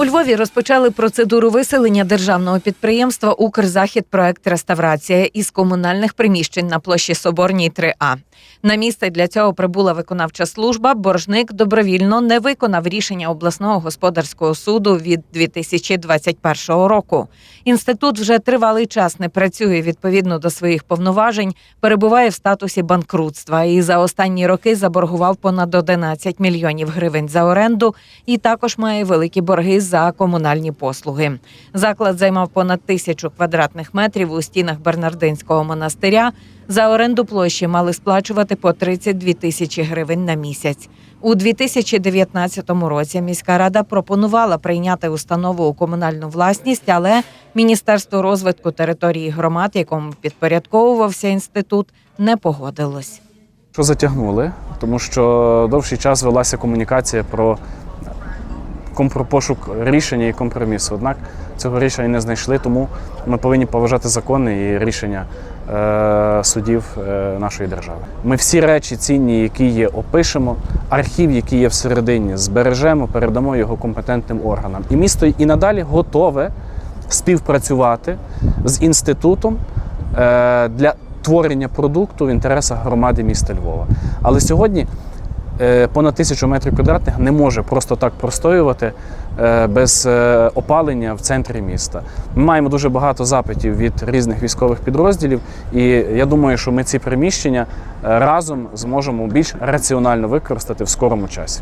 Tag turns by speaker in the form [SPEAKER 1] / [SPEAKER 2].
[SPEAKER 1] У Львові розпочали процедуру виселення державного підприємства Укрзахідпроект Реставрація із комунальних приміщень на площі Соборній 3А. На місце для цього прибула виконавча служба. Боржник добровільно не виконав рішення обласного господарського суду від 2021 року. Інститут вже тривалий час не працює відповідно до своїх повноважень, перебуває в статусі банкрутства і за останні роки заборгував понад 11 мільйонів гривень за оренду і також має великі борги за комунальні послуги. Заклад займав понад тисячу квадратних метрів у стінах Бернардинського монастиря. За оренду площі мали сплачувати по 32 тисячі гривень на місяць. У 2019 році міська рада пропонувала прийняти установу у комунальну власність, але Міністерство розвитку території громад, якому підпорядковувався інститут, не погодилось.
[SPEAKER 2] Що затягнули, тому що довший час велася комунікація про пошук рішення і компромісу. Однак цього рішення не знайшли, тому ми повинні поважати закони і рішення е, судів е, нашої держави. Ми всі речі цінні, які є, опишемо. Архів, який є всередині, збережемо, передамо його компетентним органам. І місто і надалі готове співпрацювати з інститутом е, для творення продукту в інтересах громади міста Львова. Але сьогодні понад тисячу метрів квадратних не може просто так простоювати е, без е, опалення в центрі міста. Ми маємо дуже багато запитів від різних військових підрозділів, і я думаю, що ми ці приміщення е, разом зможемо більш раціонально використати в скорому часі.